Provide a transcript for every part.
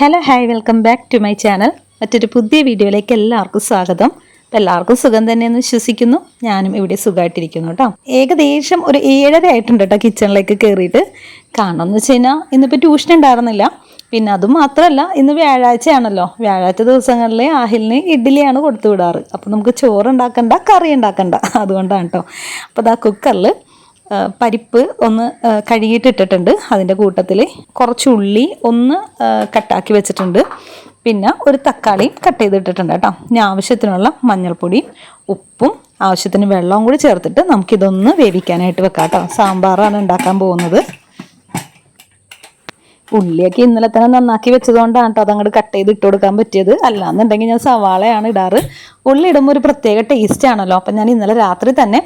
Hello hi welcome back to my channel മറ്റൊരു പുതിയ വീഡിയോയിലേക്ക് എല്ലാവർക്കും സ്വാഗതം. അപ്പം എല്ലാവർക്കും സുഖം തന്നെയെന്ന് വിശ്വസിക്കുന്നു. ഞാനും ഇവിടെ സുഖമായിട്ടിരിക്കുന്നു കേട്ടോ ഏകദേശം ഒരു ഏഴര ആയിട്ടുണ്ട് കേട്ടോ കിച്ചണിലേക്ക് കയറിയിട്ട് കാണണമെന്ന് വെച്ച് കഴിഞ്ഞാൽ ഇന്നിപ്പോൾ ട്യൂഷൻ ഉണ്ടായിരുന്നില്ല. പിന്നെ അതും മാത്രമല്ല ഇന്ന് വ്യാഴാഴ്ചയാണല്ലോ. വ്യാഴാഴ്ച ദിവസങ്ങളിൽ ആഹിലിന് ഇഡ്ഡലിയാണ് കൊടുത്തു വിടാറ് അപ്പോൾ നമുക്ക് ചോറ് ഉണ്ടാക്കണ്ട കറി ഉണ്ടാക്കണ്ട അതുകൊണ്ടാണ് കേട്ടോ അപ്പോൾ അതാ കുക്കറിൽ പരിപ്പ് ഒന്ന് കഴുകിയിട്ടിട്ടിട്ടുണ്ട്. അതിന്റെ കൂട്ടത്തിൽ കുറച്ച് ഉള്ളി ഒന്ന് കട്ടാക്കി വെച്ചിട്ടുണ്ട്. പിന്നെ ഒരു തക്കാളി കട്ട് ചെയ്തിട്ടിട്ടുണ്ട് കേട്ടോ. ഇനി ആവശ്യത്തിനുള്ള മഞ്ഞൾപ്പൊടിയും ഉപ്പും ആവശ്യത്തിന് വെള്ളവും കൂടി ചേർത്തിട്ട് നമുക്കിതൊന്ന് വേവിക്കാനായിട്ട് വെക്കാം കേട്ടോ. സാമ്പാറാണ് ഉണ്ടാക്കാൻ പോകുന്നത്. ഉള്ളിയൊക്കെ ഇന്നലെ തന്നെ നന്നാക്കി വെച്ചതുകൊണ്ടാണ് കേട്ടോ അതങ്ങോട്ട് കട്ട് ചെയ്ത് ഇട്ട് കൊടുക്കാൻ പറ്റിയത്. അല്ലാന്നുണ്ടെങ്കിൽ ഞാൻ സവാളയാണ് ഇടാറ്. ഉള്ളി ഇടുമ്പോൾ ഒരു പ്രത്യേക ടേസ്റ്റ് ആണല്ലോ. അപ്പം ഞാൻ ഇന്നലെ രാത്രി തന്നെ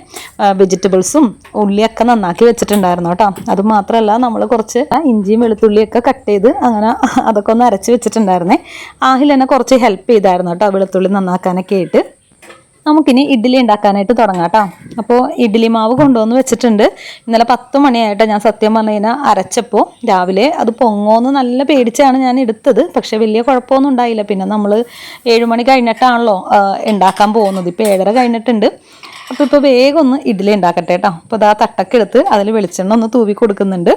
വെജിറ്റബിൾസും ഉള്ളിയൊക്കെ നന്നാക്കി വെച്ചിട്ടുണ്ടായിരുന്നു കേട്ടോ അത് മാത്രമല്ല നമ്മൾ കുറച്ച് ഇഞ്ചിയും വെളുത്തുള്ളിയൊക്കെ കട്ട് ചെയ്ത് അങ്ങനെ അതൊക്കെ ഒന്ന് അരച്ച് വെച്ചിട്ടുണ്ടായിരുന്നേ. ആഹിൽ എന്നെ കുറച്ച് ഹെൽപ്പ് ചെയ്തായിരുന്നു കേട്ടോ വെളുത്തുള്ളി നന്നാക്കാനൊക്കെ ആയിട്ട്. നമുക്കിനി ഇഡ്ഡലി ഉണ്ടാക്കാനായിട്ട് തുടങ്ങാം കേട്ടോ. അപ്പോൾ ഇഡ്ഡലി മാവ് കൊണ്ടുവന്ന് വെച്ചിട്ടുണ്ട്. ഇന്നലെ പത്ത് മണിയായിട്ട് ഞാൻ സത്യം പറഞ്ഞു കഴിഞ്ഞാൽ അരച്ചപ്പോൾ രാവിലെ അത് പൊങ്ങോന്ന് നല്ല പേടിച്ചാണ് ഞാൻ എടുത്തത്. പക്ഷേ വലിയ കുഴപ്പമൊന്നും ഉണ്ടായില്ല. പിന്നെ നമ്മൾ ഏഴുമണി കഴിഞ്ഞിട്ടാണല്ലോ ഉണ്ടാക്കാൻ പോകുന്നത്. ഇപ്പോൾ ഏഴര കഴിഞ്ഞിട്ടുണ്ട്. അപ്പോൾ ഇപ്പോൾ വേഗം ഒന്ന് ഇഡ്ഡലി ഉണ്ടാക്കട്ടെ കേട്ടോ. അപ്പോൾ അത് തട്ടൊക്കെ എടുത്ത് അതിൽ വെളിച്ചെണ്ണ ഒന്ന് തൂവി കൊടുക്കുന്നുണ്ട്.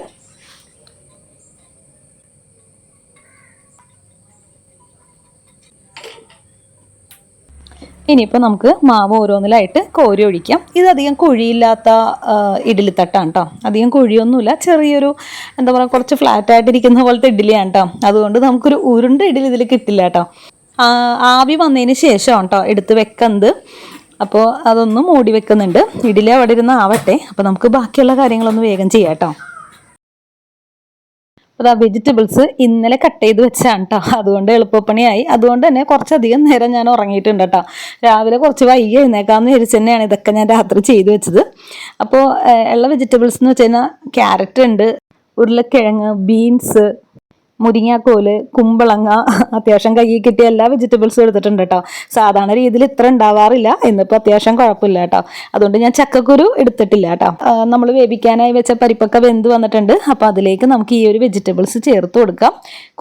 ഇനിയിപ്പോൾ നമുക്ക് മാവ് ഓരോന്നിലായിട്ട് കോരി ഒഴിക്കാം. ഇതധികം കുഴിയില്ലാത്ത ആ, ഇഡ്ഡലിത്തട്ടാണ് കേട്ടോ അധികം കുഴിയൊന്നുമില്ല. ചെറിയൊരു എന്താ പറയുക കുറച്ച് ഫ്ലാറ്റ് ആയിട്ടിരിക്കുന്ന പോലത്തെ ഇഡ്ഡലിയാണ് കേട്ടോ അതുകൊണ്ട് നമുക്കൊരു ഉരുണ്ട ഇഡ്ഡലി ഇതിൽ കിട്ടില്ല കേട്ടോ ആവി വന്നതിന് ശേഷം കേട്ടോ എടുത്ത് വെക്കുന്നത്. അപ്പോൾ അതൊന്ന് മൂടി വെക്കുന്നുണ്ട്. ഇഡ്ഡലി അവിടെ ഇരുന്ന് ആവട്ടെ. അപ്പോൾ നമുക്ക് ബാക്കിയുള്ള കാര്യങ്ങളൊന്ന് വേഗം ചെയ്യാം കേട്ടോ അപ്പോൾ ആ വെജിറ്റബിൾസ് ഇന്നലെ കട്ട് ചെയ്ത് വെച്ചാണ് കേട്ടോ അതുകൊണ്ട് എളുപ്പപ്പണിയായി. അതുകൊണ്ട് തന്നെ കുറച്ചധികം നേരം ഞാൻ ഉറങ്ങിയിട്ടുണ്ട് കേട്ടോ രാവിലെ കുറച്ച് വൈകി എഴുന്നേക്കാമെന്ന് വിചാരിച്ച് തന്നെയാണ് ഇതൊക്കെ ഞാൻ രാത്രി ചെയ്തു വെച്ചത്. അപ്പോൾ ഉള്ള വെജിറ്റബിൾസ് എന്ന് വെച്ച് കഴിഞ്ഞാൽ ക്യാരറ്റ് ഉണ്ട് ഉരുളക്കിഴങ്ങ് ബീൻസ് മുരിങ്ങാക്കോൽ കുമ്പളങ്ങ അത്യാവശ്യം കയ്യിൽ കിട്ടിയ എല്ലാ വെജിറ്റബിൾസും എടുത്തിട്ടുണ്ട് കേട്ടോ സാധാരണ രീതിയിൽ ഇത്ര ഉണ്ടാവാറില്ല. ഇന്നിപ്പോൾ അത്യാവശ്യം കുഴപ്പമില്ല കേട്ടോ അതുകൊണ്ട് ഞാൻ ചക്കക്കുരു എടുത്തിട്ടില്ല കേട്ടോ നമ്മൾ വേവിക്കാനായി വെച്ച പരിപ്പൊക്കെ വെന്ത് വന്നിട്ടുണ്ട്. അപ്പോൾ അതിലേക്ക് നമുക്ക് ഈ ഒരു വെജിറ്റബിൾസ് ചേർത്ത് കൊടുക്കാം.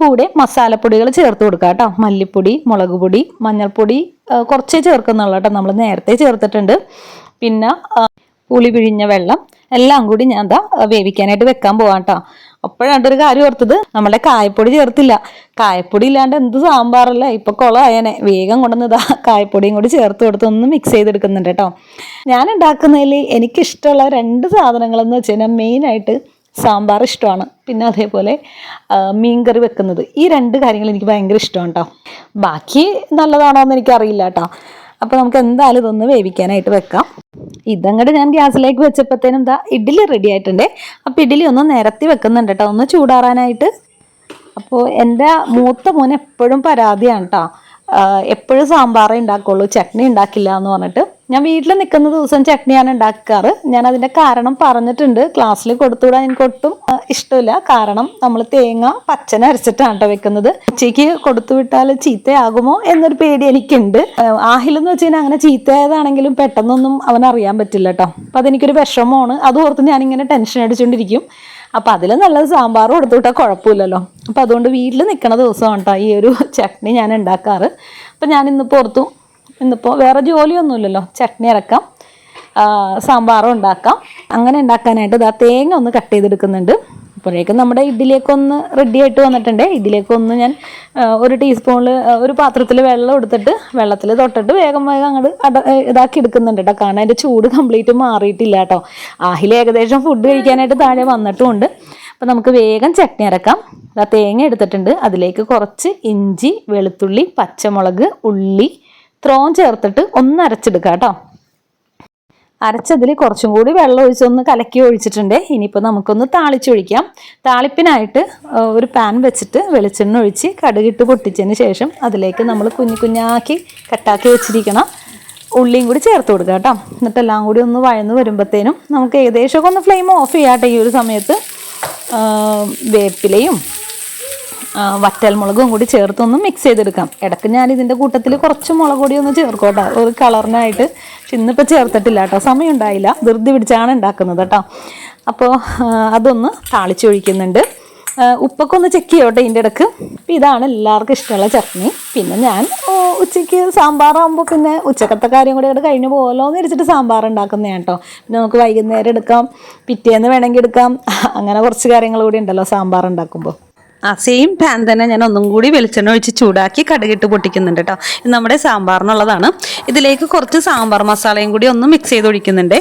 കൂടെ മസാലപ്പൊടികൾ ചേർത്ത് കൊടുക്കാം കേട്ടോ മല്ലിപ്പൊടി മുളക് പൊടി മഞ്ഞൾപ്പൊടി കുറച്ചേ ചേർക്കുന്നുള്ളൂ കേട്ടോ നമ്മൾ നേരത്തെ ചേർത്തിട്ടുണ്ട്. പിന്നെ പുളി പിഴിഞ്ഞ വെള്ളം എല്ലാം കൂടി ഞാൻ എന്താ വേവിക്കാനായിട്ട് വെക്കാൻ പോവാം കേട്ടോ അപ്പോഴാണ് ഒരു കാര്യം ഓർത്തത്. നമ്മളെ കായപ്പൊടി ചേർത്തില്ല. കായപ്പൊടി ഇല്ലാണ്ട് എന്ത് സാമ്പാറല്ല? ഇപ്പൊ കുളമായനെ വേഗം കൊണ്ടുവന്ന് ഇതാ. കായപ്പൊടിയും കൂടി ചേർത്ത് കൊടുത്ത് ഒന്ന് മിക്സ് ചെയ്തെടുക്കുന്നുണ്ട് കേട്ടോ. ഞാൻ ഉണ്ടാക്കുന്നതിൽ എനിക്കിഷ്ടമുള്ള രണ്ട് സാധനങ്ങളെന്ന് വെച്ച് കഴിഞ്ഞാൽ മെയിനായിട്ട് സാമ്പാർ ഇഷ്ടമാണ്. പിന്നെ അതേപോലെ മീൻകറി വെക്കുന്നത്. ഈ രണ്ട് കാര്യങ്ങൾ എനിക്ക് ഭയങ്കര ഇഷ്ടമാണ് കേട്ടോ. ബാക്കി നല്ലതാണോ എന്ന് എനിക്കറിയില്ല കേട്ടോ. അപ്പോൾ നമുക്ക് എന്തായാലും ഇതൊന്ന് വേവിക്കാനായിട്ട് വെക്കാം. ഇതങ്ങോട്ട് ഞാൻ ഗ്യാസിലേക്ക് വെച്ചപ്പോഴത്തേനും എന്താ ഇഡ്ഡലി റെഡി ആയിട്ടുണ്ട്. അപ്പോൾ ഇഡ്ഡലി ഒന്ന് നിരത്തി വെക്കുന്നുണ്ട് കേട്ടോ ഒന്ന് ചൂടാറാനായിട്ട്. അപ്പോൾ എന്റെ മൂത്ത മോൻ എപ്പോഴും പരാതിയാണ് കേട്ടോ എപ്പോഴും സാമ്പാറേ ഉണ്ടാക്കുള്ളൂ ചട്നി ഉണ്ടാക്കില്ല എന്ന് പറഞ്ഞിട്ട്. ഞാൻ വീട്ടിൽ നിൽക്കുന്ന ദിവസം ചട്നിയാണ് ഉണ്ടാക്കാറ്. ഞാൻ അതിന്റെ കാരണം പറഞ്ഞിട്ടുണ്ട്. ക്ലാസ്സിൽ കൊടുത്തുവിടാൻ എനിക്ക് ഒട്ടും ഇഷ്ടമില്ല. കാരണം നമ്മൾ തേങ്ങ പച്ചന അരച്ചിട്ടാണ് കേട്ടോ വെക്കുന്നത്. ഉച്ചയ്ക്ക് കൊടുത്തു വിട്ടാൽ ചീത്തയാകുമോ എന്നൊരു പേടി എനിക്കുണ്ട്. ആഹിലെന്ന് വെച്ച് കഴിഞ്ഞാൽ അങ്ങനെ ചീത്തയായതാണെങ്കിലും പെട്ടെന്നൊന്നും അവൻ അറിയാൻ പറ്റില്ല കേട്ടോ. അപ്പം അതെനിക്കൊരു വിഷമമാണ്. അത് ഓർത്ത് ഞാനിങ്ങനെ ടെൻഷൻ അടിച്ചുകൊണ്ടിരിക്കും അപ്പം അതിൽ നല്ല സാമ്പാർ കൊടുത്തു വിട്ടാൽ കുഴപ്പമില്ലല്ലോ. അപ്പം അതുകൊണ്ട് വീട്ടിൽ നിൽക്കുന്ന ദിവസമാണ് കേട്ടോ ഈ ഒരു ചട്നി ഞാൻ ഉണ്ടാക്കാറ്. അപ്പം ഞാൻ പുറത്തു ഇന്നിപ്പോൾ വേറെ ജോലിയൊന്നുമില്ലല്ലോ. ചട്നി അരക്കാം. സാമ്പാറും ഉണ്ടാക്കാം. അങ്ങനെ ഉണ്ടാക്കാനായിട്ട് ഇതാ തേങ്ങ ഒന്ന് കട്ട് ചെയ്തെടുക്കുന്നുണ്ട്. അപ്പോഴേക്കും നമ്മുടെ ഇഡ്ഡിലേക്കൊന്ന് ഒന്ന് റെഡി ആയിട്ട് വന്നിട്ടുണ്ട്. ഇഡ്ഡലിയൊക്കെ ഒന്ന് ഞാൻ ഒരു ടീസ്പൂണിൽ ഒരു പാത്രത്തിൽ വെള്ളം എടുത്തിട്ട് വെള്ളത്തിൽ തൊട്ടിട്ട് വേഗം വേഗം അങ്ങോട്ട് അട ഇതാക്കി എടുക്കുന്നുണ്ട് കേട്ടോ കാരണം അതിന്റെ ചൂട് കംപ്ലീറ്റ് മാറിയിട്ടില്ല കേട്ടോ ആഹിൽ ഏകദേശം ഫുഡ് കഴിക്കാനായിട്ട് താഴെ വന്നിട്ടുമുണ്ട് അപ്പം നമുക്ക് വേഗം ചട്നി അരക്കാം. തേങ്ങ എടുത്തിട്ടുണ്ട്. അതിലേക്ക് കുറച്ച് ഇഞ്ചി വെളുത്തുള്ളി പച്ചമുളക് ഉള്ളി ത്രോം ചേർത്തിട്ട് ഒന്ന് അരച്ചെടുക്കാം കേട്ടോ. അരച്ചതിൽ കുറച്ചും കൂടി വെള്ളം ഒഴിച്ചൊന്ന് കലക്കി ഒഴിച്ചിട്ടുണ്ട്. ഇനിയിപ്പോൾ നമുക്കൊന്ന് താളിച്ചൊഴിക്കാം താളിപ്പിനായിട്ട് ഒരു പാൻ വെച്ചിട്ട് വെളിച്ചെണ്ണ ഒഴിച്ച് കടുകിട്ട് പൊട്ടിച്ചതിന് ശേഷം അതിലേക്ക് നമ്മൾ കുഞ്ഞു കുഞ്ഞാക്കി കട്ടാക്കി വെച്ചിരിക്കണം ഉള്ളിയും കൂടി ചേർത്ത് കൊടുക്കുക കേട്ടോ. എന്നിട്ട് എല്ലാം കൂടി ഒന്ന് വഴന്ന് വരുമ്പോഴത്തേനും നമുക്ക് ഏകദേശമൊക്കെ ഒന്ന് ഫ്ലെയിം ഓഫ് ചെയ്യാട്ടെ ഈ ഒരു സമയത്ത്. വേപ്പിലയും വറ്റൽമുളകും കൂടി ചേർത്തൊന്ന് മിക്സ് ചെയ്തെടുക്കാം. ഇടയ്ക്ക് ഞാൻ ഇതിന്റെ കൂട്ടത്തിൽ കുറച്ച് മുളക് പൊടി ഒന്ന് ചേർക്കോട്ടോ. ഒരു കളറിനായിട്ട് പക്ഷെ ഇന്നിപ്പോൾ ചേർത്തിട്ടില്ല കേട്ടോ. സമയം ഉണ്ടായില്ല. ധൃതി പിടിച്ചാണ് ഉണ്ടാക്കുന്നത് കേട്ടോ. അപ്പോൾ അതൊന്ന് താളിച്ചൊഴിക്കുന്നുണ്ട്. ഉപ്പൊക്കെ ഒന്ന് ചെക്ക് ചെയ്യോട്ടെ ഇതിന്റെ ഇടയ്ക്ക് അപ്പം ഇതാണ് എല്ലാവർക്കും ഇഷ്ടമുള്ള ചട്നി. പിന്നെ ഞാൻ ഉച്ചയ്ക്ക് സാമ്പാറാകുമ്പോൾ പിന്നെ ഉച്ചക്കത്തെ കാര്യം കൂടി അവിടെ കഴിഞ്ഞ് പോകല്ലോ എന്ന് വെച്ചിട്ട് സാമ്പാർ ഉണ്ടാക്കുന്നതാണ് കേട്ടോ. പിന്നെ നമുക്ക് വൈകുന്നേരം എടുക്കാം. പിറ്റേന്ന് വേണമെങ്കിൽ എടുക്കാം. അങ്ങനെ കുറച്ച് കാര്യങ്ങൾ കൂടി ഉണ്ടല്ലോ സാമ്പാർ ഉണ്ടാക്കുമ്പോൾ ആ സെയിം പാൻ തന്നെ ഞാൻ ഒന്നും കൂടി വെളിച്ചെണ്ണ ഒഴിച്ച് ചൂടാക്കി കടുകിട്ട് പൊട്ടിക്കുന്നുണ്ട് കേട്ടോ ഇത് നമ്മുടെ സാമ്പാറിനുള്ളതാണ്. ഇതിലേക്ക് കുറച്ച് സാമ്പാർ മസാലയും കൂടി ഒന്ന് മിക്സ് ചെയ്ത് ഒഴിക്കുന്നുണ്ട്.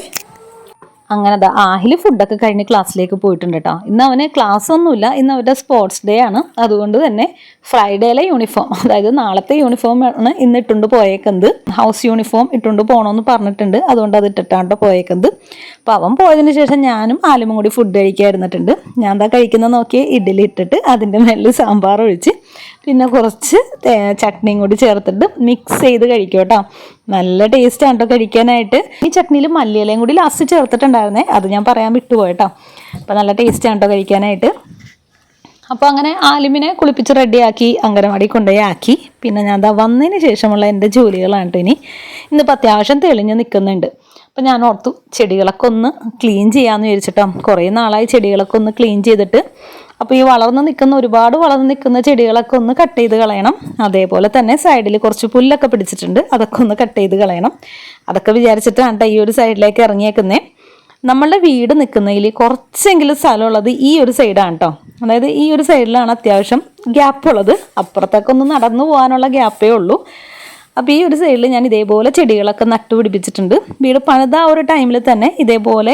അങ്ങനെ ദാ ആഹിൽ ഫുഡൊക്കെ കഴിഞ്ഞ് ക്ലാസ്സിലേക്ക് പോയിട്ടുണ്ട് കേട്ടോ ഇന്ന് അവന് ക്ലാസ് ഒന്നുമില്ല. ഇന്ന് അവരുടെ സ്പോർട്സ് ഡേ ആണ്. അതുകൊണ്ട് തന്നെ ഫ്രൈഡേയിലെ യൂണിഫോം അതായത് നാളത്തെ യൂണിഫോം ആണ് ഇന്ന് ഇട്ടുകൊണ്ട് പോയേക്കുന്നത്. ഹൗസ് യൂണിഫോം ഇട്ടുകൊണ്ട് പോകണമെന്ന് പറഞ്ഞിട്ടുണ്ട്. അതുകൊണ്ട് അത് ഇട്ടിട്ടാണ് പോയേക്കുന്നത്. അപ്പോൾ അവൻ പോയതിന് ശേഷം ഞാനും ആലുമും കൂടി ഫുഡ് കഴിക്കാൻ ഇരുന്നിട്ടുണ്ട് ഞാൻ എന്താ കഴിക്കുന്നത് നോക്കി ഇഡ്ഡലി ഇട്ടിട്ട് അതിന്റെ മേലിൽ സാമ്പാർ ഒഴിച്ച് പിന്നെ കുറച്ച് ചട്നിയും കൂടി ചേർത്തിട്ട് മിക്സ് ചെയ്ത് കഴിക്കും കേട്ടോ. നല്ല ടേസ്റ്റ് ആണ് കേട്ടോ കഴിക്കാനായിട്ട്. ഈ ചട്നിയിൽ മല്ലിയിലയും കൂടി ലാസ്റ്റ് ചേർത്തിട്ടുണ്ടായിരുന്നേ. അത് ഞാൻ പറയാൻ വിട്ടുപോയിട്ടോ അപ്പോൾ നല്ല ടേസ്റ്റ് ആണ് കേട്ടോ കഴിക്കാനായിട്ട്. അപ്പോൾ അങ്ങനെ ആലിമിനെ കുളിപ്പിച്ച് റെഡിയാക്കി അങ്കനവാടി കൊണ്ടുപോയി ആക്കി. പിന്നെ ഞാൻ അതാ വന്നതിന് ശേഷമുള്ള എന്റെ ജോലികളാണ് കേട്ടോ ഇനി. ഇന്നിപ്പോൾ അത്യാവശ്യം തെളിഞ്ഞ് നിൽക്കുന്നുണ്ട് അപ്പം ഞാൻ ഓർത്തു ചെടികളൊക്കെ ഒന്ന് ക്ലീൻ ചെയ്യാമെന്ന് വിചാരിച്ചിട്ടോ കുറേ നാളായി ചെടികളൊക്കെ ഒന്ന് ക്ലീൻ ചെയ്തിട്ട് അപ്പോൾ ഈ വളർന്ന് നിൽക്കുന്ന ഒരുപാട് വളർന്ന് നിൽക്കുന്ന ചെടികളൊക്കെ ഒന്ന് കട്ട് ചെയ്ത് കളയണം. അതേപോലെ തന്നെ സൈഡിൽ കുറച്ച് പുല്ലൊക്കെ പിടിച്ചിട്ടുണ്ട്. അതൊക്കെ ഒന്ന് കട്ട് ചെയ്ത് കളയണം. അതൊക്കെ വിചാരിച്ചിട്ടാണ് ഈ ഒരു സൈഡിലേക്ക് ഇറങ്ങിയേക്കുന്നേ. നമ്മളുടെ വീട് നിൽക്കുന്നതിൽ കുറച്ചെങ്കിലും സ്ഥലമുള്ളത് ഈ ഒരു സൈഡാണ് കേട്ടോ അതായത് ഈ ഒരു സൈഡിലാണ് അത്യാവശ്യം ഗ്യാപ്പ് ഉള്ളത്. അപ്പുറത്തേക്കൊന്ന് നടന്നു പോകാനുള്ള ഗ്യാപ്പേ ഉള്ളൂ. അപ്പോൾ ഈ ഒരു സൈഡിൽ ഞാൻ ഇതേപോലെ ചെടികളൊക്കെ നട്ടുപിടിപ്പിച്ചിട്ടുണ്ട് വീട് പണിത ആ ഒരു ടൈമിൽ തന്നെ ഇതേപോലെ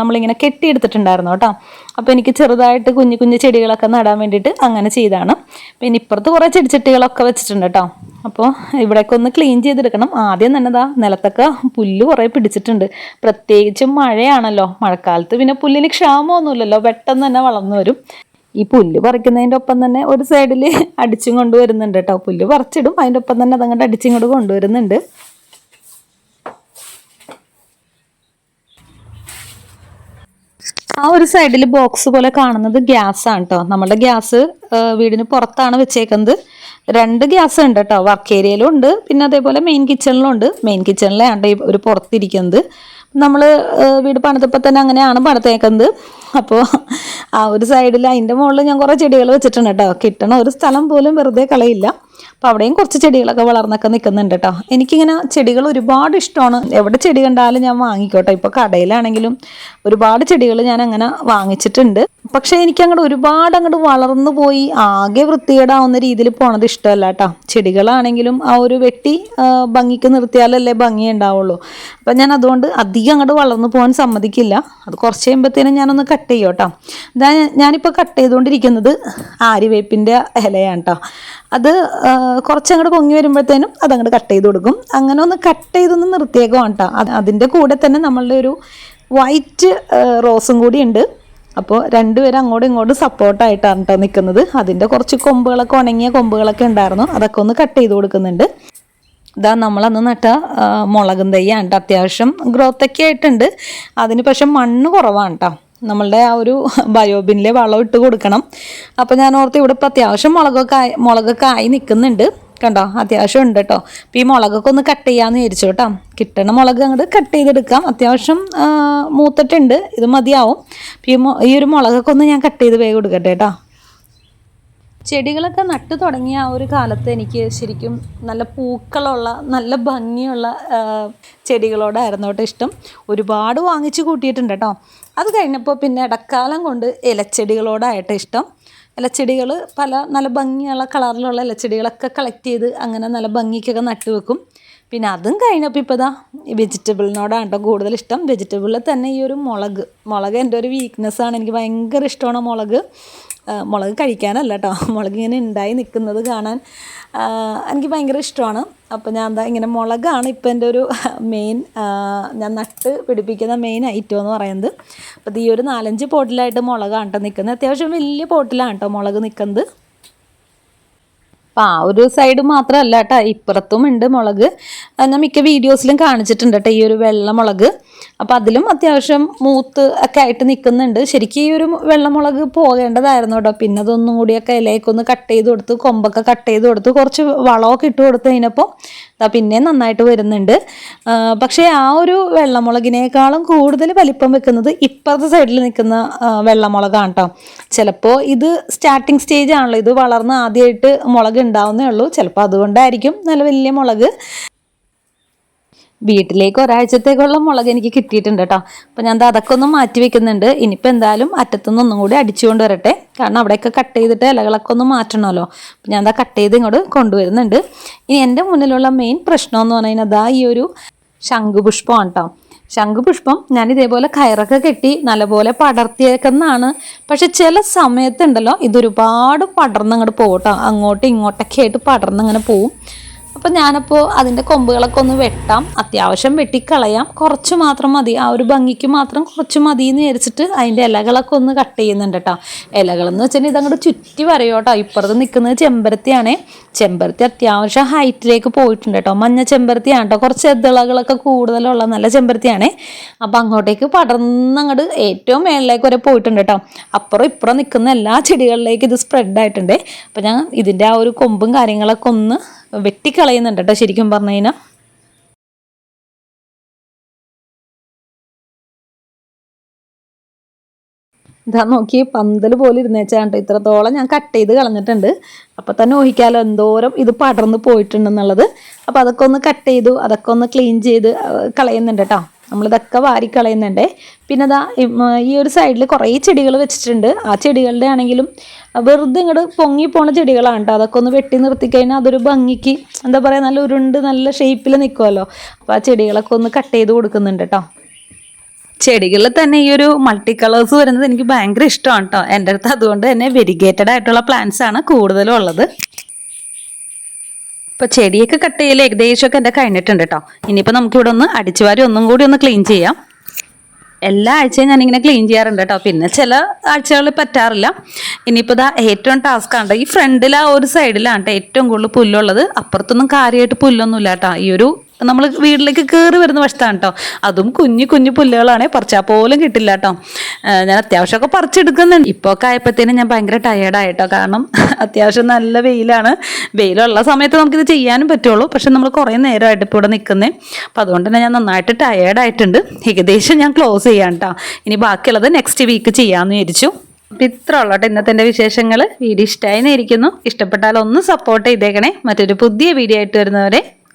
നമ്മളിങ്ങനെ കെട്ടിയെടുത്തിട്ടുണ്ടായിരുന്നു കേട്ടോ. അപ്പോൾ എനിക്ക് ചെറുതായിട്ട് കുഞ്ഞു കുഞ്ഞു ചെടികളൊക്കെ നടാൻ വേണ്ടിയിട്ട് അങ്ങനെ ചെയ്താണ്. പിന്നെ ഇപ്പുറത്ത് കുറേ ചെടിച്ചട്ടികളൊക്കെ വെച്ചിട്ടുണ്ട് കേട്ടോ. അപ്പോൾ ഇവിടെയൊക്കെ ഒന്ന് ക്ലീൻ ചെയ്തെടുക്കണം. ആദ്യം തന്നെ ദാ നിലത്തൊക്കെ പുല്ല് കുറേ പിടിച്ചിട്ടുണ്ട്. പ്രത്യേകിച്ചും മഴയാണല്ലോ. മഴക്കാലത്ത് പിന്നെ പുല്ലിന് ക്ഷാമമൊന്നുമില്ലല്ലോ. പെട്ടെന്ന് തന്നെ വളർന്നു വരും. ഈ പുല്ല് പറിക്കുന്നതിന്റെ ഒപ്പം തന്നെ ഒരു സൈഡിൽ അടിച്ചും കൊണ്ടുവരുന്നുണ്ട് കേട്ടോ. പുല്ല് പറിച്ചിടും. അതിന്റെ ഒപ്പം തന്നെ അതങ്ങോട്ട് അടിച്ചിങ്ങോട്ട് കൊണ്ടുവരുന്നുണ്ട്. ആ ഒരു സൈഡിൽ ബോക്സ് പോലെ കാണുന്നത് ഗ്യാസ് ആണ് കേട്ടോ. നമ്മുടെ ഗ്യാസ് വീടിന് പുറത്താണ് വെച്ചേക്കുന്നത്. രണ്ട് ഗ്യാസ് ഉണ്ട് കേട്ടോ. വർക്ക് ഏരിയയിലും ഉണ്ട്. പിന്നെ അതേപോലെ മെയിൻ കിച്ചണിലും ഉണ്ട്. മെയിൻ കിച്ചണിലാണ് ഈ ഒരു പുറത്തിരിക്കുന്നത്. നമ്മൾ വീട് പണിതപ്പോൾ തന്നെ അങ്ങനെയാണ് പണിതേക്കുന്നത്. അപ്പോൾ ആ ഒരു സൈഡിൽ അതിന്റെ മുകളിൽ ഞാൻ കുറേ ചെടികൾ വെച്ചിട്ടുണ്ട് കേട്ടോ. കിട്ടണ ഒരു സ്ഥലം പോലും വെറുതെ കളയില്ല. അപ്പോൾ അവിടെയും കുറച്ച് ചെടികളൊക്കെ വളർന്നൊക്കെ നിൽക്കുന്നുണ്ട് കേട്ടോ എനിക്കിങ്ങനെ ചെടികൾ ഒരുപാട് ഇഷ്ടമാണ്. എവിടെ ചെടി കണ്ടാലും ഞാൻ വാങ്ങിക്കോട്ടെ. ഇപ്പോൾ കടയിലാണെങ്കിലും ഒരുപാട് ചെടികൾ ഞാൻ അങ്ങനെ വാങ്ങിച്ചിട്ടുണ്ട്. പക്ഷേ എനിക്ക് അങ്ങോട്ട് ഒരുപാട് അങ്ങോട്ട് വളർന്നു പോയി. ആകെ വൃത്തികേടാവുന്ന രീതിയിൽ പോണത് ഇഷ്ടമല്ല കേട്ടോ ചെടികളാണെങ്കിലും ആ ഒരു വെട്ടി ഭംഗിക്ക് നിർത്തിയാലല്ലേ ഭംഗി ഉണ്ടാവുള്ളൂ. അപ്പം ഞാൻ അതുകൊണ്ട് അധികം അങ്ങോട്ട് വളർന്നു പോകാൻ സമ്മതിക്കില്ല. അത് കുറച്ച് കഴിയുമ്പോഴത്തേനും ഞാനൊന്ന് കട്ട് ചെയ്യോട്ടോ. ഞാനിപ്പോൾ കട്ട് ചെയ്തുകൊണ്ടിരിക്കുന്നത് ആര്യവേപ്പിന്റെ ഇലയാണ് കേട്ടോ അത് കുറച്ചങ്ങോട്ട് പൊങ്ങി വരുമ്പോഴത്തേനും അതങ്ങോട്ട് കട്ട് ചെയ്ത് കൊടുക്കും. അങ്ങനെ ഒന്ന് കട്ട് ചെയ്തൊന്ന് നിർത്തിയേക്കുവാണ് കേട്ടോ അത് അതിന്റെ കൂടെ തന്നെ നമ്മളുടെ ഒരു വൈറ്റ് റോസും കൂടി ഉണ്ട്. അപ്പോൾ രണ്ടുപേരും അങ്ങോട്ടും ഇങ്ങോട്ടും സപ്പോർട്ടായിട്ടാണ് കേട്ടോ നിൽക്കുന്നത് അതിന്റെ കുറച്ച് കൊമ്പുകളൊക്കെ ഉണങ്ങിയ കൊമ്പുകളൊക്കെ ഉണ്ടായിരുന്നു. അതൊക്കെ ഒന്ന് കട്ട് ചെയ്ത് കൊടുക്കുന്നുണ്ട്. ഇതാ നമ്മളന്ന് നട്ട മുളകും തയ്യാണ്ട് അത്യാവശ്യം ഗ്രോത്തൊക്കെ ആയിട്ടുണ്ട്. അതിന് പക്ഷെ മണ്ണ് കുറവാണ് കേട്ടോ നമ്മളുടെ ആ ഒരു ബയോബിനിലെ വളം ഇട്ട് കൊടുക്കണം. അപ്പോൾ ഞാൻ ഓർത്ത് ഇവിടെ ഇപ്പോൾ അത്യാവശ്യം മുളകൊക്കെ ആയി മുളകൊക്കെ ആയി നിൽക്കുന്നുണ്ട് കണ്ടോ? അത്യാവശ്യം ഉണ്ട് കേട്ടോ അപ്പോൾ ഈ മുളകൊക്കെ ഒന്ന് കട്ട് ചെയ്യാമെന്ന് വിചാരിച്ചു കേട്ടോ കിട്ടണ മുളക് അങ്ങോട്ട് കട്ട് ചെയ്തെടുക്കാം. അത്യാവശ്യം മൂത്തിട്ടുണ്ട്. ഇത് മതിയാവും. ഈ ഒരു മുളകൊക്കെ ഒന്ന് ഞാൻ കട്ട് ചെയ്ത് വേഗം കൊടുക്കട്ടെ കേട്ടോ ചെടികളൊക്കെ നട്ടു തുടങ്ങിയ ആ ഒരു കാലത്ത് എനിക്ക് ശരിക്കും നല്ല പൂക്കളുള്ള നല്ല ഭംഗിയുള്ള ചെടികളോടായിരുന്നു കേട്ടോ ഇഷ്ടം. ഒരുപാട് വാങ്ങിച്ച് കൂട്ടിയിട്ടുണ്ട് കേട്ടോ. അത് കഴിഞ്ഞപ്പോൾ പിന്നെ ഇടക്കാലം കൊണ്ട് ഇലച്ചെടികളോടായിട്ട് ഇഷ്ടം. ഇലച്ചെടികൾ പല നല്ല ഭംഗിയുള്ള കളറിലുള്ള ഇലച്ചെടികളൊക്കെ കളക്ട് ചെയ്ത് അങ്ങനെ നല്ല ഭംഗിക്കൊക്കെ നട്ടു വെക്കും. പിന്നെ അതും കഴിഞ്ഞപ്പോൾ ഇപ്പോൾ ഇതാ വെജിറ്റബിളിനോടാണ് കേട്ടോ കൂടുതൽ ഇഷ്ടം. വെജിറ്റബിളിൽ തന്നെ ഈ ഒരു മുളക് മുളക് എന്റെ ഒരു വീക്ക്നെസ്സാണ് എനിക്ക് ഭയങ്കര ഇഷ്ടമാണ് മുളക്. മുളക് കഴിക്കാനല്ല കേട്ടോ മുളക് ഇങ്ങനെ ഉണ്ടായി നിൽക്കുന്നത് കാണാൻ എനിക്ക് ഭയങ്കര ഇഷ്ടമാണ്. അപ്പോൾ ഞാൻ എന്താ ഇങ്ങനെ മുളകാണ് ഇപ്പോൾ എന്റെ ഒരു മെയിൻ ഞാൻ നട്ട് പിടിപ്പിക്കുന്ന മെയിൻ ഐറ്റം എന്ന് പറയുന്നത്. അപ്പോൾ ഈ ഒരു നാലഞ്ച് പോട്ടിലായിട്ട് മുളകാണ് കേട്ടോ നിൽക്കുന്നത് അത്യാവശ്യം വലിയ പോട്ടിലാണ് കേട്ടോ മുളക് നിൽക്കുന്നത് അപ്പോൾ ആ ഒരു സൈഡ് മാത്രമല്ല കേട്ടോ ഇപ്പുറത്തും ഉണ്ട് മുളക്. ഞാൻ മിക്ക വീഡിയോസിലും കാണിച്ചിട്ടുണ്ട് കേട്ടോ ഈ ഒരു വെള്ള മുളക്. അപ്പോൾ അതിലും അത്യാവശ്യം മൂത്ത് ഒക്കെ ആയിട്ട് നിൽക്കുന്നുണ്ട് ശരിക്കും ഈ ഒരു വെള്ളമുളക് പോകേണ്ടതായിരുന്നു കേട്ടോ. പിന്നെ അതൊന്നും കൂടിയൊക്കെ ഇലയൊക്കെ കട്ട് ചെയ്ത് കൊടുത്ത് കൊമ്പൊക്കെ കട്ട് ചെയ്ത് കൊടുത്ത് കുറച്ച് വളമൊക്കെ ഇട്ട് കൊടുത്ത് കഴിഞ്ഞപ്പോൾ പിന്നെ നന്നായിട്ട് വരുന്നുണ്ട്. പക്ഷേ ആ ഒരു വെള്ളമുളകിനേക്കാളും കൂടുതൽ വലിപ്പം വെക്കുന്നത് ഇപ്പുറത്തെ സൈഡിൽ നിൽക്കുന്ന വെള്ളമുളകാണ് കേട്ടോ ചിലപ്പോൾ ഇത് സ്റ്റാർട്ടിങ് സ്റ്റേജ് ആണല്ലോ. ഇത് വളർന്ന് ആദ്യമായിട്ട് മുളക് ഉണ്ടാവുന്നേ ഉള്ളൂ. ചിലപ്പോൾ അതുകൊണ്ടായിരിക്കും നല്ല വലിയ മുളക്. വീട്ടിലേക്ക് ഒരാഴ്ചത്തേക്കുള്ള മുളക് എനിക്ക് കിട്ടിയിട്ടുണ്ട് കേട്ടോ അപ്പോൾ ഞാൻ അതൊക്കെ ഒന്ന് മാറ്റി വെക്കുന്നുണ്ട്. ഇനിയിപ്പോൾ എന്തായാലും അറ്റത്തുനിന്ന് ഒന്നും കൂടി അടിച്ചുകൊണ്ട് വരട്ടെ. കാരണം അവിടെയൊക്കെ കട്ട് ചെയ്തിട്ട് ഇലകളൊക്കെ ഒന്ന് മാറ്റണമല്ലോ. അപ്പം ഞാൻ അതാ കട്ട് ചെയ്ത് ഇങ്ങോട്ട് കൊണ്ടുവരുന്നുണ്ട്. ഇനി എന്റെ മുന്നിലുള്ള മെയിൻ പ്രശ്നം എന്ന് പറഞ്ഞാൽ അതാ ഈ ഒരു ശംഖുപുഷ്പമാണ് കേട്ടോ ശംഖുപുഷ്പം ഞാൻ ഇതേപോലെ കയറൊക്കെ കെട്ടി നല്ലപോലെ പടർത്തിയേക്കുന്നതാണ്. പക്ഷെ ചില സമയത്തുണ്ടല്ലോ ഇതൊരുപാട് പടർന്നങ്ങോട്ട് പോകട്ടോ കേട്ടോ അങ്ങോട്ടും ഇങ്ങോട്ടൊക്കെ ആയിട്ട് പടർന്നങ്ങനെ പോവും. അപ്പം ഞാനപ്പോൾ അതിന്റെ കൊമ്പുകളൊക്കെ ഒന്ന് വെട്ടാം. അത്യാവശ്യം വെട്ടിക്കളയാം. കുറച്ച് മാത്രം മതി. ആ ഒരു ഭംഗിക്ക് മാത്രം കുറച്ച് മതി എന്ന് വിചാരിച്ചിട്ട് അതിന്റെ ഇലകളൊക്കെ ഒന്ന് കട്ട് ചെയ്യുന്നുണ്ട് കേട്ടോ ഇലകളെന്ന് വെച്ചാൽ ഇതങ്ങോട്ട് ചുറ്റി വരയോട്ടോ ഇപ്പുറത്ത് നിൽക്കുന്നത് ചെമ്പരത്തിയാണേ. ചെമ്പരത്തി അത്യാവശ്യം ഹൈറ്റിലേക്ക് പോയിട്ടുണ്ട് കേട്ടോ മഞ്ഞ ചെമ്പരത്തിയാണ് കേട്ടോ കുറച്ച് എതിളകളൊക്കെ കൂടുതലുള്ള നല്ല ചെമ്പരത്തിയാണേ. അപ്പം അങ്ങോട്ടേക്ക് പടർന്ന് അങ്ങോട്ട് ഏറ്റവും മേളിലേക്ക് വരെ പോയിട്ടുണ്ട് കേട്ടോ അപ്പുറം ഇപ്പുറം നിൽക്കുന്ന എല്ലാ ചെടികളിലേക്കും ഇത് സ്പ്രെഡ് ആയിട്ടുണ്ട്. അപ്പം ഞാൻ ഇതിന്റെ ആ ഒരു കൊമ്പും കാര്യങ്ങളൊക്കെ ഒന്ന് വെട്ടിക്കളയുന്നുണ്ട് കേട്ടോ ശരിക്കും പറഞ്ഞു കഴിഞ്ഞാൽ ഇതാ നോക്കി പന്തൽ പോലെ ഇരുന്നേച്ചാണ്ട് ഇത്രത്തോളം ഞാൻ കട്ട് ചെയ്ത് കളഞ്ഞിട്ടുണ്ട്. അപ്പോൾ തന്നെ ഊഹിക്കാലോ എന്തോരം ഇത് പടർന്ന് പോയിട്ടുണ്ടെന്നുള്ളത്. അപ്പോൾ അതൊക്കെ ഒന്ന് കട്ട് ചെയ്തു അതൊക്കെ ഒന്ന് ക്ലീൻ ചെയ്ത് കളയുന്നുണ്ട് കേട്ടോ. നമ്മളിതൊക്കെ വാരിക്കളയുന്നുണ്ട്. പിന്നെ ഇതാ ഈ ഒരു സൈഡിൽ കുറേ ചെടികൾ വെച്ചിട്ടുണ്ട്. ആ ചെടികളുടെ ആണെങ്കിലും വെറുതെ ഇങ്ങോട്ട് പൊങ്ങി പോണ ചെടികളാണ് കേട്ടോ അതൊക്കെ ഒന്ന് വെട്ടി നിർത്തി കഴിഞ്ഞാൽ അതൊരു ഭംഗിക്ക് എന്താ പറയുക നല്ല ഉരുണ്ട് നല്ല ഷേപ്പിൽ നിൽക്കുമല്ലോ അപ്പോൾ ആ ചെടികളൊക്കെ ഒന്ന് കട്ട് ചെയ്ത് കൊടുക്കുന്നുണ്ട് കേട്ടോ ചെടികളിൽ തന്നെ ഈ ഒരു മൾട്ടി കളേഴ്സ് വരുന്നത് എനിക്ക് ഭയങ്കര ഇഷ്ടമാണ് കേട്ടോ എന്റെ അടുത്ത് അതുകൊണ്ട് തന്നെ വെരിഗേറ്റഡ് ആയിട്ടുള്ള പ്ലാന്റ്സ് ആണ് കൂടുതലും ഉള്ളത്. ഇപ്പൊ ചെടിയൊക്കെ കട്ട് ചെയ്യൽ ഏകദേശമൊക്കെ എന്റെ കഴിഞ്ഞിട്ടുണ്ട് കേട്ടോ നമുക്ക് ഇവിടെ ഒന്ന് അടിച്ചുവാരി ഒന്നും കൂടി ഒന്ന് ക്ലീൻ ചെയ്യാം. എല്ലാ ആഴ്ചയും ഞാൻ ഇങ്ങനെ ക്ലീൻ ചെയ്യാറുണ്ട് കേട്ടോ പിന്നെ ചില ആഴ്ചകളിൽ പറ്റാറില്ല. ഇനിയിപ്പോൾ ഇതാ ഏറ്റവും ടാസ്ക് ആണ് ഈ ഫ്രണ്ടിൽ ആ ഒരു സൈഡിലാണ് കേട്ടോ ഏറ്റവും കൂടുതൽ പുല്ലുള്ളത്. അപ്പുറത്തൊന്നും കാര്യമായിട്ട് പുല്ലൊന്നുമില്ല കേട്ടോ ഈ ഒരു നമ്മൾ വീട്ടിലേക്ക് കയറി വരുന്ന വശത്താണ് കേട്ടോ അതും കുഞ്ഞു കുഞ്ഞു പുല്ലുകളാണേ പറിച്ചാൽ പോലും കിട്ടില്ല കേട്ടോ ഞാൻ അത്യാവശ്യമൊക്കെ പറിച്ചെടുക്കുന്നുണ്ട്. ഇപ്പോൾ ഒക്കെ ആയപ്പോഴത്തേനും ഞാൻ ഭയങ്കര ടയേർഡായിട്ടോ കാരണം അത്യാവശ്യം നല്ല വെയിലാണ്. വെയിലുള്ള സമയത്ത് നമുക്കിത് ചെയ്യാനും പറ്റുള്ളൂ. പക്ഷെ നമ്മൾ കുറേ നേരമായിട്ട് ഇപ്പോൾ ഇവിടെ നിൽക്കുന്നത് അപ്പോൾ അതുകൊണ്ട് തന്നെ ഞാൻ നന്നായിട്ട് ടയേർഡായിട്ടുണ്ട് ഏകദേശം ഞാൻ ക്ലോസ് ചെയ്യാം കേട്ടോ ഇനി ബാക്കിയുള്ളത് നെക്സ്റ്റ് വീക്ക് ചെയ്യാമെന്ന് വിചാരിച്ചു. അപ്പം ഇത്ര ഉള്ളട്ടെ ഇന്നത്തെ എന്റെ വിശേഷങ്ങൾ വീഡിയോ ഇഷ്ടമായി ഇരിക്കുന്നു ഇഷ്ടപ്പെട്ടാൽ ഒന്ന് സപ്പോർട്ട് ചെയ്തേക്കണേ. മറ്റൊരു പുതിയ വീഡിയോ ആയിട്ട് വരുന്നവരെ